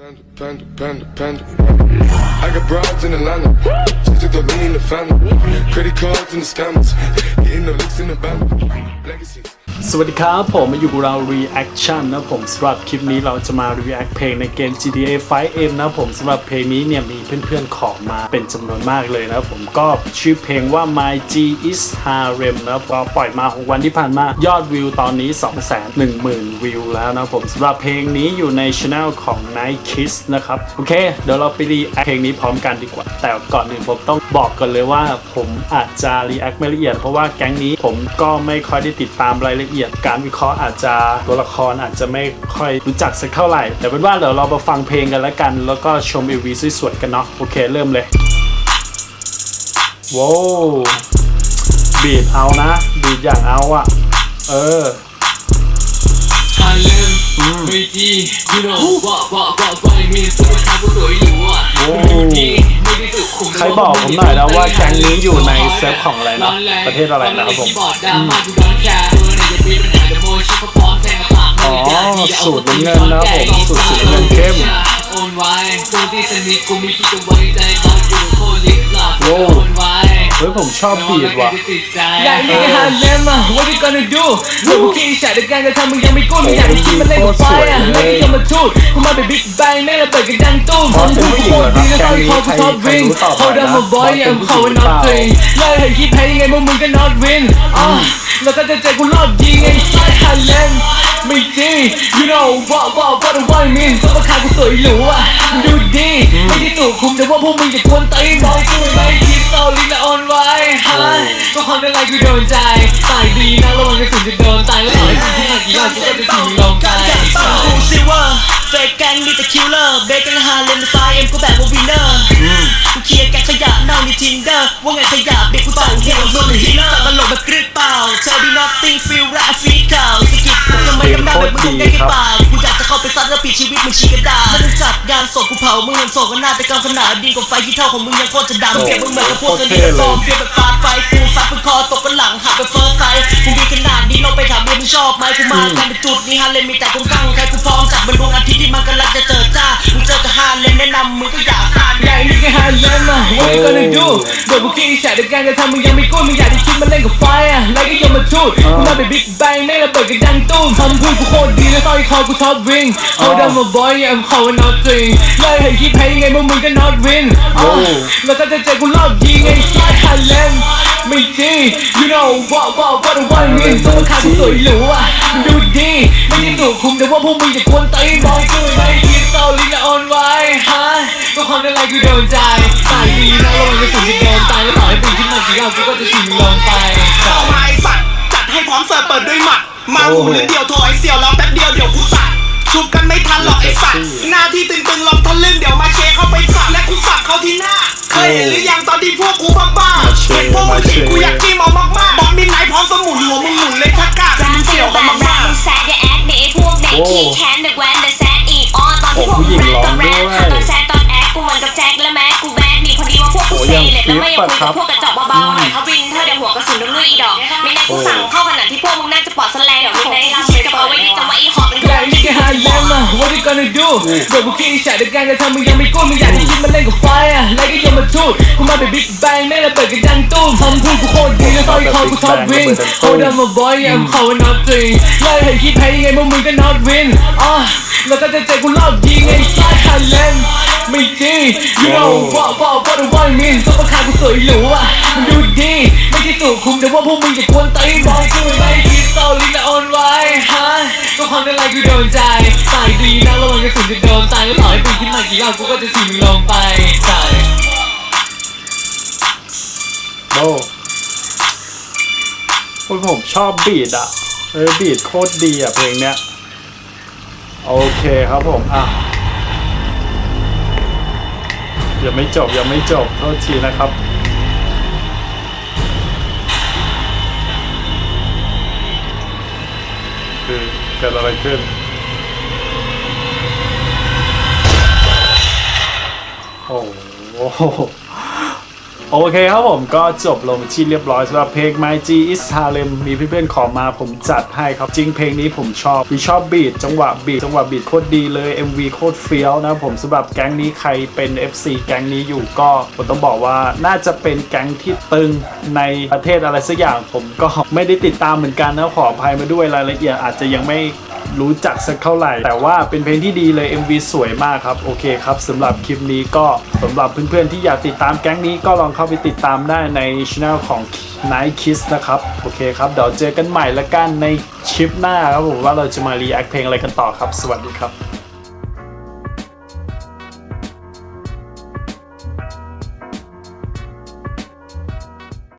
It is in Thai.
Panda, panda, panda, panda. I got broads in Atlanta. Just took the lean in the family. Credit cards and the scammers. Hitting the licks in the band. Legacy. สวัสดีครับ ผมมาอยู่กับเรา Reaction นะผมสำหรับคลิปนี้เราจะมา React เพลงในเกม GTA 5M นะผมสำหรับเพลงนี้เนี่ยมีเพื่อนๆขอมาเป็นจำนวนมากเลยนะผมก็ชื่อเพลงว่า My G is Harem นะพอปล่อยมาของวันที่ผ่านมายอดวิวตอนนี้ 210,000 วิวแล้วนะผมสำหรับเพลงนี้อยู่ในช anel ของ Nike Night Kiss นะครับ โอเค เดี๋ยวเราไป React เพลงนี้พร้อมกันดีกว่า แต่ก่อนอื่นผมต้องบอกก่อนเลยว่า ผมอาจจะ React ไม่ละเอียด เพราะว่าแก๊งนี้ผมก็ไม่ค่อยได้ติดตามรายละเอียด การวิเคราะห์อาจจะตัวละครอาจจะไม่ค่อยรู้จักสักเท่าไหร่ แต่เป็นว่าเดี๋ยวเรามาฟังเพลงกันแล้วกัน แล้วก็ชม MV สวยๆกันเนาะโอเคเริ่มเลยว้าวบีดเอานะบีดอย่างเอาอะเออาเลมไม่ดียูโน่ว่าว่าว่าว่ามีสุภาพผู้สวยอยู่อะโอ้ไม่ดีไม่ได้สุขุมใครบอกผมหน่อยนะว่าแก๊งนี้อยู่ในเซิร์ฟของอะไรนะ ประเทศอะไรนะครับผมที่บอร์ดดามาดูดอนแคร์ตัวไหนจะมีปัญหาเดโมชิพร้อมแทงกับปากอ๋อสูตรน้ำเงินนะผมสูตรสีน้ำเงินเข้มโอน ไว้ตัวที่สนิทกูมีที่จะไว้ใจตอนอยู่โคตรลิบหลับโอ้โอนไว้เฮ้ยผมชอบบีดว่ะ อยากมีฮาเลมอะ what you gonna do เมื่อกูคิดฉากในการกระทำมึงยังไม่กู้มึงอยากให้คิดมันเล่นกับไฟอะแล้วก็ยังมาทูดกูมาเป็นบิ๊กแบงแม่งระเบิดกันดังตู้มผมพูดโคตรดีแล้วต้องคอกูท็อปวิง Hold on my boy I'm calling not thing เลยให้คิดแพ้ยังไงพวกมึงก็ not win อะแล้วก็จะเจอกูรอบยิงไอ้ไส้ฮาเลมไม่จริง you know what what what do I mean ตัวประคากูสวยหรูอะดูดีไม่ได้ ตู่คุมแต่ว่าพวกมึงอย่ากวนตีนมองกูไม่คิดโตลิ้นและอ่อนไหวฮะก็ความเป็นไรกูโดนใจตายดีนะระวังกระสุนจะโดนตายแล้วต่อให้กูที่หนักกี่รอบกูก็จะถึงลงใจ เฟกแกงมีแต่คิลเลอร์เบกันฮาเลนไฟเอ็มก็แบบว่าวินเนอร์กูเคลียร์แกงขยะเน่าในทินเดอร์ว่าไงขยะเด็กกูต่างเที่ยวมึงฮิลเลอร์ตลกแบบกรึกเปล่าเธอดี nothing feel right feel ข่าวสกิดกูทำไมดำๆแบบมึงคงได้แค่ปากกูอยากจะเข้าไปซัดแล้วปิดชีวิตมึงชีกระดาษมันจัดงานศพกูเผามึงยังโศกกันหน้าแต่กำขนาดดินกว่าไฟที่เท่าของมึงยังโคตรจะดำเปรียบมึงเหมือนกับพวกสนิทฟอร์มเปรียบแบบฟาดไฟกูซัดมึงคอตกกันหลังหักไปเฟิร์สไซส์กูมีขนาดนี้ลองไปถามเมียมึงชอบไหมกูมากันเป็นจุดนี้ฮาเลมมีแต่ตรงกลางใครกูพร้อมจัดมันดวงอาทิตย์ที่มันกำลังจะเจอจ้ามึงเจอจะหาเลนแนะนำมึงก็อย่าพลาดใหญ่นี่แค่หาเลมอะ what you gonna do เดี๋ยวกูคิดฉากในการกระทำมึงยังไม่กู้มึงอยากได้คิดมาเล่นกับไฟ ทูดกูมาเป็นบิ๊กแบงแม่งระเบิดกันดังตุ้มคำพูดกูโคตรดีแล้วสร้อยคอกูท็อปวิง Hold on my boy I'm calling not thing เลยให้คิดแพ้ยังไงพวกมึงก็ not win อะแล้วก็จะเจอกูรอบยิงไอ้ไส้ฮาเลมไม่จริง you know what what what do I mean ตัวข้ากูสวยหรูอะดูดีไม่ได้ตู่คุมแต่ว่าพวกมึงอย่ากวนตีนมองกูไม่คิดเศร้าลิ้นและอ่อนไหวฮะก็ความเป็นไรกูโดนใจตายดีนะระวังกระสุนจะโดนตายแล้วต่อให้ปีนขึ้นมากี่รอบกูก็จะชิงลงไปเข้ามาไอสัตว์จัดให้พร้อ มเสิร์ฟเปิดด้วยหมัดมาหูหรือเดียวโทรไอเสี่ยวรอแป๊บเดียวเดี๋ยวกูสัตว์ชุบกันไม่ทันหรอกไอสัตว์หน้าที่ตึงๆลองทะลึ่งเดี๋ยวมาเชเข้าไปสับและกูสับเขาที่หน้า เคยเห็นหรือยังตอนที่พวกกูบ้าๆเห็นพวกมึงติดกูอยากจิ้มเอามากๆบอกมินไหนพร้อมสมุนหัวมึงหมุนเลยทักกะแต่มึงเสี่ยวกันมากมึงแซดอย่าแอคเดพวกเด็กขี้แค้นเด็กแว้นเด็กแซดอีกอ๋อตอนที่พวกมึงแรปก็แรปค่ะตอนแซดตอนแอคกูเหมือนกับแจ็คและแม็กกู พวกกูเซเล็ตแล้วไม่ยากคุยกับพวกกระจอกเบาๆหน่อยเขาวินเธอเดี๋ยวหัวกระสุนน้ำลุยอีดอก ไม่ได้กูสั่งเข้าขนาดที่พวกมึงน่าจะปลอดแสลงเดี๋ยวไม่ได้รับเหมือนกับเอาไว้ที่จะว่าอีหอบเป็นใหญ่นี่ก็ฮาเลมอะ what you gonna do เดี๋ยวกูคิดฉากในการกระทำมึงยังไม่กู้มึงอยากให้คิดมาเล่นกับไฟอะแล้วก็ยังมาทูดกูมาเป็นบิ๊กแบงแม่ระเบิดกันดังตุ้มคำพูดกูโคตรดีแล้วสร้อยคอกูท็อปวิง Hold on my boy I'm calling not thing เลยให้คิดแพ้ยังไงพวกมึงก็ not win อะแล้วก็จะเจอกูรอบยิงไอ้ไส้ฮาเลมไม่จริง you know what what what do I mean ตัวประคากูสวยหรูอะดูดีไม่ใช่ตู่คุมแต่ว่าพวกมึงอย่ากวนตีนมองกูไม่คิดโตลิ้นและอ่อนไหวฮะก็ความเป็นไรกูโดนใจตายดีนะระวังกระสุนจะโดนตายแล้วต่อให้ปีนขึ้นมากี่รอบกูก็จะทิ้งมึงลงไปใช่โอ้โอ้ยผมชอบบีดอะเออบีดโคตรดีอะเพลงเนี้ย โอเคครับผม อะ ยังไม่จบยังไม่จบโทษทีนะครับคือเกิดอะไรขึ้น โอ้โห โอเคครับผมก็จบลงที่เรียบร้อยสำหรับเพลง My G is Harlem มีเพื่อนๆขอมาผมจัดให้ครับ จริงเพลงนี้ผมชอบพี่ชอบบีทจังหวะบีทจังหวะบีทโคตรดีเลย MV โคตรเฟี้ยวนะผมสำหรับแก๊งนี้ใครเป็น FC แก๊งนี้อยู่ก็ผมต้องบอกว่าน่าจะเป็นแก๊งที่ตึงในประเทศอะไรสักอย่างผมก็ไม่ได้ติดตามเหมือนกันนะขออภัยมาด้วยรายละเอียดอาจจะยังไม่ รู้จักสักเท่าไหร่ แต่ว่าเป็นเพลงที่ดีเลย MV สวยมากครับ โอเคครับสำหรับคลิปนี้ก็สำหรับเพื่อนๆที่อยากติดตามแก๊งนี้ก็ลองเข้าไปติดตามได้ในช anel ของ Night Kiss นะครับ โอเคครับ เดี๋ยวเจอกันใหม่ละกันในคลิปหน้าครับผมว่าเราจะมารีแอคเพลงอะไรกันต่อครับ สวัสดีครับ